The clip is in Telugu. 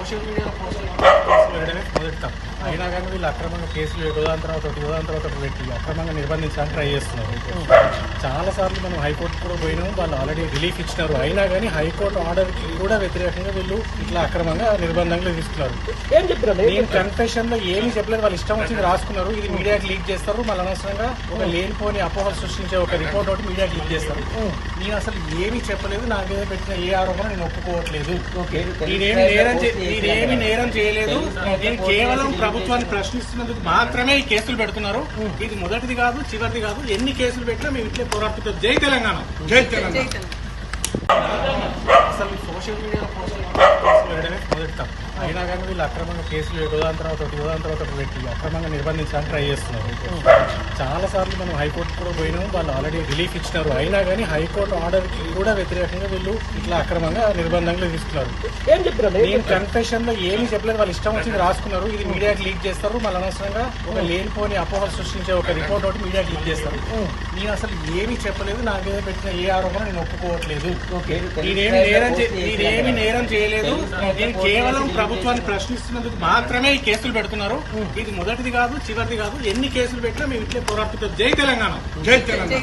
సోషల్ మీడియాలో పోస్టులు కేసులు వేయడమే మొదటి తప్పు అయినా కానీ వీళ్ళు అక్రమంగా కేసులు ఉదాహరణ తర్వాత ఒకటి ఉదాహరణ తర్వాత ఒకటి పెట్టి అక్రమంగా నిర్బంధించడానికి ట్రై చేస్తున్నారు. చాలా సార్లు మనం హైకోర్టు కూడా పోయినాము వాళ్ళు ఆల్రెడీ రిలీఫ్ ఇచ్చినారు. అయినా కానీ హైకోర్టు ఆర్డర్కి కూడా వ్యతిరేకంగా వీళ్ళు ఇట్లా అక్రమంగా నిర్బంధంగా తీసుకున్నారు. ఏం చెప్పినా నేను కన్ఫెషన్లో ఏమీ చెప్పలేదు. వాళ్ళు ఇష్టం వచ్చింది రాసుకున్నారు. ఇది మీడియాకి లీక్ చేస్తారు. మళ్ళీ అనవసరంగా ఒక లేనిపోని అపోహలు సృష్టించే ఒక రిపోర్ట్ ఒకటి మీడియాకి లీక్ చేస్తారు. నేను అసలు ఏమీ చెప్పలేదు. నా మీద పెట్టిన ఏ ఆరోపణ నేను ఒప్పుకోవట్లేదు. నేనేమి నేరం నేనేమి నేరం చేయలేదు. నేను కేవలం ప్రభుత్వాన్ని ప్రశ్నిస్తున్నందుకు మాత్రమే ఈ కేసులు పెడుతున్నారు. ఇది మొదటిది కాదు చివరిది కాదు. ఎన్ని కేసులు పెట్టినా మేము ఇట్లే పోరాడుతుంటాం. జై తెలంగాణ. జై తెలంగాణ. అసలు సోషల్ మీడియాలో పోస్టులు మొదటి తప్పు. అయినా కానీ వీళ్ళు అక్రమంగా కేసులు ఉదాహరణ తర్వాత ఒకటి ఉదాహరణ తర్వాత ఒకటి పెట్టి అక్రమంగా నిర్బంధించడానికి ట్రై చేస్తున్నారు. చాలా సార్లు మనం హైకోర్టు కూడా పోయినాము వాళ్ళు ఆల్రెడీ రిలీఫ్ ఇచ్చినారు. అయినా కానీ హైకోర్టు ఆర్డర్కి కూడా వ్యతిరేకంగా వీళ్ళు ఇట్లా అక్రమంగా నిర్బంధంగా తీసుకున్నారు. ఏం చెప్పినా నేను కన్ఫెషన్లో ఏమీ చెప్పలేదు. వాళ్ళు ఇష్టం వచ్చింది రాసుకున్నారు. ఇది మీడియాకి లీక్ చేస్తారు. మళ్ళీ అనవసరంగా ఒక లేనిపోని అపోహలు సృష్టించే ఒక రిపోర్ట్ ఒకటి మీడియాకి లీక్ చేస్తారు. నేను అసలు ఏమీ చెప్పలేదు. నా మీద పెట్టిన ఏ ఆరోపణ నేను ఒప్పుకోవట్లేదు. నేనేమి నేరం నేనేమి నేరం చేయలేదు. నేను కేవలం ప్రభుత్వాన్ని ప్రశ్నిస్తున్నందుకు మాత్రమే ఈ కేసులు పెడుతున్నారు. ఇది మొదటిది కాదు చివరిది కాదు. ఎన్ని కేసులు పెట్టినా మేము ఇట్లే పోరాడుతుంటాం. జై తెలంగాణ. జై తెలంగాణ.